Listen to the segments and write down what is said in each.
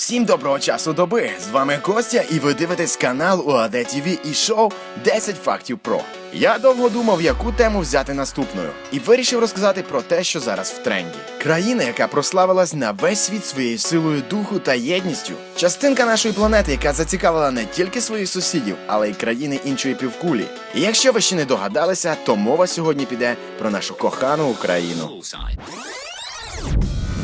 Всім доброго часу доби! З вами Костя, і ви дивитесь канал УАД ТВ і шоу 10 фактів про. Я довго думав, яку тему взяти наступною, і вирішив розказати про те, що зараз в тренді. Країна, яка прославилась на весь світ своєю силою духу та єдністю. Частинка нашої планети, яка зацікавила не тільки своїх сусідів, але й країни іншої півкулі. І якщо ви ще не догадалися, то мова сьогодні піде про нашу кохану Україну.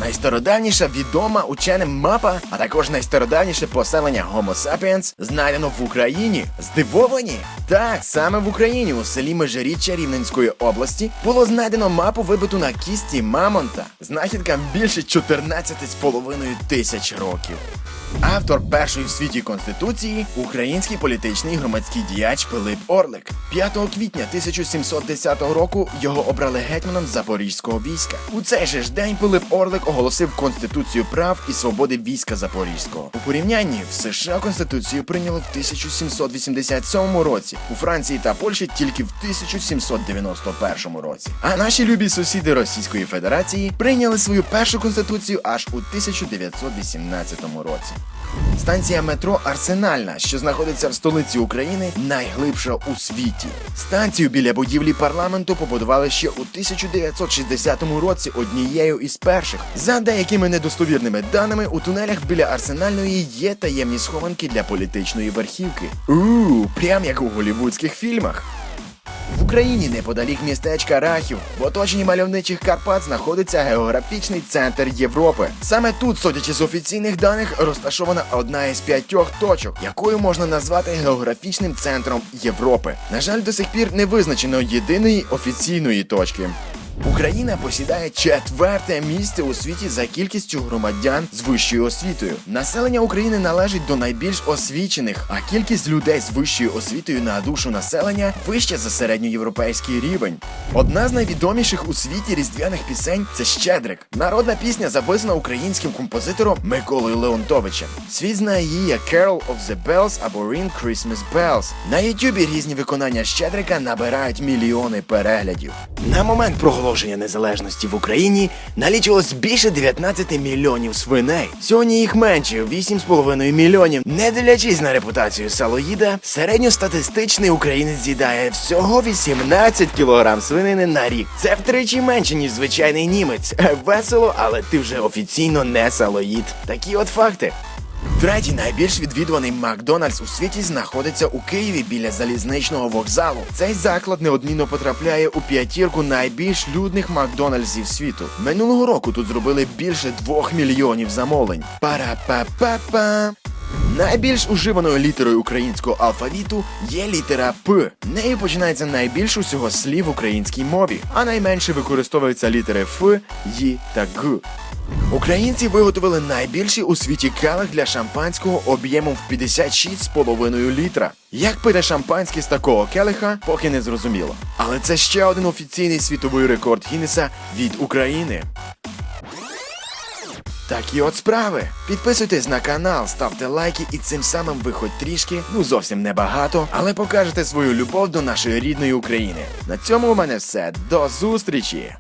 Найстародавніша відома ученим мапа, а також найстародавніше поселення Homo sapiens знайдено в Україні. Здивовані? Так, саме в Україні, у селі Межиріччя Рівненської області, було знайдено мапу вибиту на кісті Мамонта. Знахідка більше 14,5 тисяч років. Автор першої в світі конституції український політичний громадський діяч Пилип Орлик. 5 квітня 1710 року його обрали гетьманом Запорізького війська. У цей же ж день Пилип Орлик оголосив Конституцію прав і свободи війська Запорізького. У порівнянні в США Конституцію прийняли в 1787 році, у Франції та Польщі тільки в 1791 році. А наші любі сусіди Російської Федерації прийняли свою першу конституцію аж у 1918 році. Станція метро Арсенальна, що знаходиться в столиці України, найглибша у світі. Станцію біля будівлі парламенту побудували ще у 1960 році однією із перших. За деякими недостовірними даними, у тунелях біля Арсенальної є таємні схованки для політичної верхівки. Ууу, прям як у голівудських фільмах. В Україні неподалік містечка Рахів в оточенні мальовничих Карпат знаходиться географічний центр Європи. Саме тут, судячи з офіційних даних, розташована одна із п'ятьох точок, якою можна назвати географічним центром Європи. На жаль, до сих пір не визначено єдиної офіційної точки. Україна посідає четверте місце у світі за кількістю громадян з вищою освітою. Населення України належить до найбільш освічених, а кількість людей з вищою освітою на душу населення вища за середньоєвропейський рівень. Одна з найвідоміших у світі різдвяних пісень це Щедрик. Народна пісня записана українським композитором Миколою Леонтовичем. Світ знає її як Carol of the Bells або Ring Christmas Bells. На Ютубі різні виконання Щедрика набирають мільйони переглядів. На момент проголошення незалежності в Україні налічувалось більше 19 мільйонів свиней. Сьогодні їх менше 8,5 мільйонів. Не дивлячись на репутацію салоїда, середньостатистичний українець з'їдає всього 18 кілограм свинини на рік. Це втричі менше, ніж звичайний німець. Весело, але ти вже офіційно не салоїд. Такі от факти. Третій найбільш відвідуваний Макдональдс у світі знаходиться у Києві біля залізничного вокзалу. Цей заклад неодмінно потрапляє у п'ятірку найбільш людних Макдональдсів світу. Минулого року тут зробили більше двох мільйонів замовлень. Пара-па-па-па. Найбільш уживаною літерою українського алфавіту є літера П. Нею починається найбільш усього слів в українській мові, а найменше використовуються літери Ф, Й та Г. Українці виготовили найбільший у світі келих для шампанського об'ємом в 56,5 літра. Як пити шампанське з такого келиха, поки не зрозуміло. Але це ще один офіційний світовий рекорд Гіннеса від України. Такі от справи. Підписуйтесь на канал, ставте лайки і цим самим ви хоч трішки, ну зовсім небагато, але покажете свою любов до нашої рідної України. На цьому у мене все. До зустрічі!